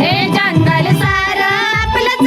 हे जंगल सार आपलंच